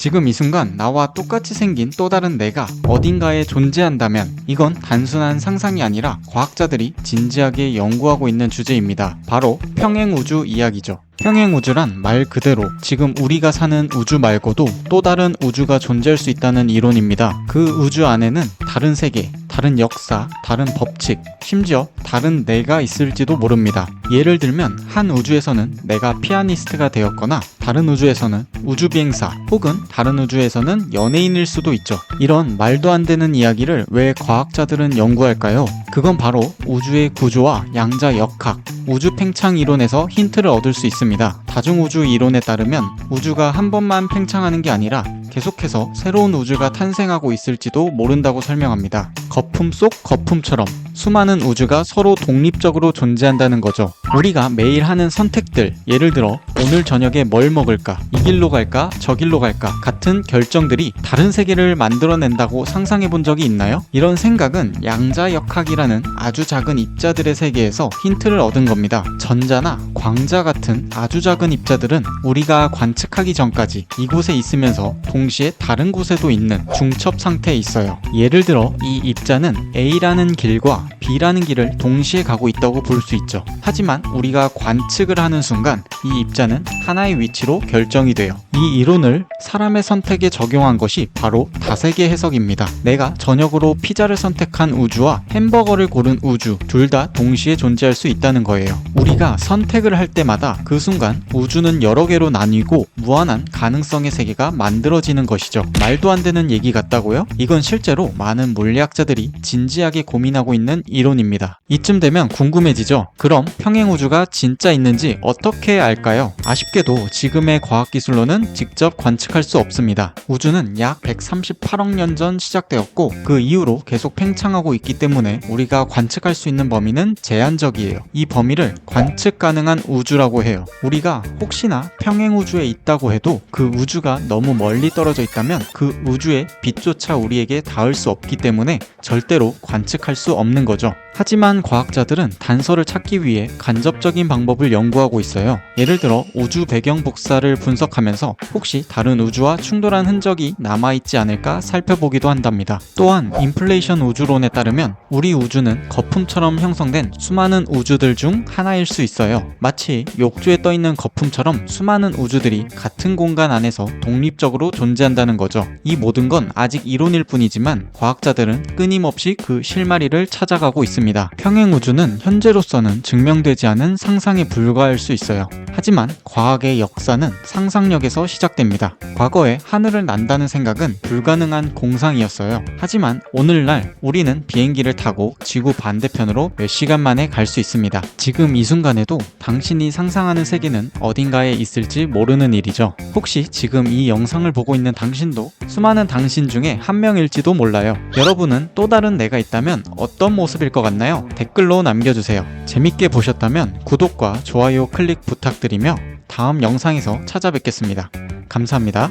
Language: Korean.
지금 이 순간 나와 똑같이 생긴 또 다른 내가 어딘가에 존재한다면 이건 단순한 상상이 아니라 과학자들이 진지하게 연구하고 있는 주제입니다. 바로 평행우주 이야기죠. 평행우주란 말 그대로 지금 우리가 사는 우주 말고도 또 다른 우주가 존재할 수 있다는 이론입니다. 그 우주 안에는 다른 세계, 다른 역사, 다른 법칙, 심지어 다른 내가 있을지도 모릅니다. 예를 들면 한 우주에서는 내가 피아니스트가 되었거나 다른 우주에서는 우주비행사 혹은 다른 우주에서는 연예인일 수도 있죠. 이런 말도 안 되는 이야기를 왜 과학자들은 연구할까요? 그건 바로 우주의 구조와 양자 역학, 우주 팽창 이론에서 힌트를 얻을 수 있습니다. 다중우주 이론에 따르면 우주가 한 번만 팽창하는 게 아니라 계속해서 새로운 우주가 탄생하고 있을지도 모른다고 설명합니다. 거품 속 거품처럼 수많은 우주가 서로 독립적으로 존재한다는 거죠. 우리가 매일 하는 선택들, 예를 들어 오늘 저녁에 뭘 먹을까, 이 길로 갈까, 저 길로 갈까 같은 결정들이 다른 세계를 만들어낸다고 상상해 본 적이 있나요? 이런 생각은 양자역학이라는 아주 작은 입자들의 세계에서 힌트를 얻은 겁니다. 전자나 광자 같은 아주 작은 입자들은 우리가 관측하기 전까지 이곳에 있으면서 동시에 다른 곳에도 있는 중첩 상태에 있어요. 예를 들어 이 입자는 A라는 길과 B라는 길을 동시에 가고 있다고 볼 수 있죠. 하지만 우리가 관측을 하는 순간 이 입자는 하나의 위치로 결정이 돼요. 이 이론을 사람의 선택에 적용한 것이 바로 다세계 해석입니다. 내가 저녁으로 피자를 선택한 우주와 햄버거를 고른 우주 둘 다 동시에 존재할 수 있다는 거예요. 우리가 선택을 할 때마다 그 순간 우주는 여러 개로 나뉘고 무한한 가능성의 세계가 만들어지는 것이죠. 말도 안 되는 얘기 같다고요? 이건 실제로 많은 물리학자들이 진지하게 고민하고 있는 이론입니다. 이쯤 되면 궁금해지죠? 그럼 평행우주가 진짜 있는지 어떻게 알까요? 아쉽게도 지금의 과학기술로는 직접 관측할 수 없습니다. 우주는 약 138억 년 전 시작되었고 그 이후로 계속 팽창하고 있기 때문에 우리가 관측할 수 있는 범위는 제한적이에요. 이 범위를 관측 가능한 우주라고 해요. 우리가 혹시나 평행우주에 있다고 해도 그 우주가 너무 멀리 떨어져 있다면 그 우주의 빛조차 우리에게 닿을 수 없기 때문에 절대로 관측할 수 없는 거 죠. 하지만 과학자들은 단서를 찾기 위해 간접적인 방법을 연구하고 있어요. 예를 들어 우주 배경 복사를 분석하면서 혹시 다른 우주와 충돌한 흔적이 남아있지 않을까 살펴보기도 한답니다. 또한 인플레이션 우주론에 따르면 우리 우주는 거품처럼 형성된 수많은 우주들 중 하나일 수 있어요. 마치 욕조에 떠있는 거품처럼 수많은 우주들이 같은 공간 안에서 독립적으로 존재한다는 거죠. 이 모든 건 아직 이론일 뿐이지만 과학자들은 끊임없이 그 실마리를 찾아가고 있습니다. 평행 우주는 현재로서는 증명되지 않은 상상에 불과할 수 있어요. 하지만 과학의 역사는 상상력에서 시작됩니다. 과거에 하늘을 난다는 생각은 불가능한 공상이었어요. 하지만 오늘날 우리는 비행기를 타고 지구 반대편으로 몇 시간 만에 갈 수 있습니다. 지금 이 순간에도 당신이 상상하는 세계는 어딘가에 있을지 모르는 일이죠. 혹시 지금 이 영상을 보고 있는 당신도 수많은 당신 중에 한 명일지도 몰라요. 여러분은 또 다른 내가 있다면 어떤 모습일 것 같나요? 댓글로 남겨주세요. 재밌게 보셨다면 구독과 좋아요 클릭 부탁드리며 다음 영상에서 찾아뵙겠습니다. 감사합니다.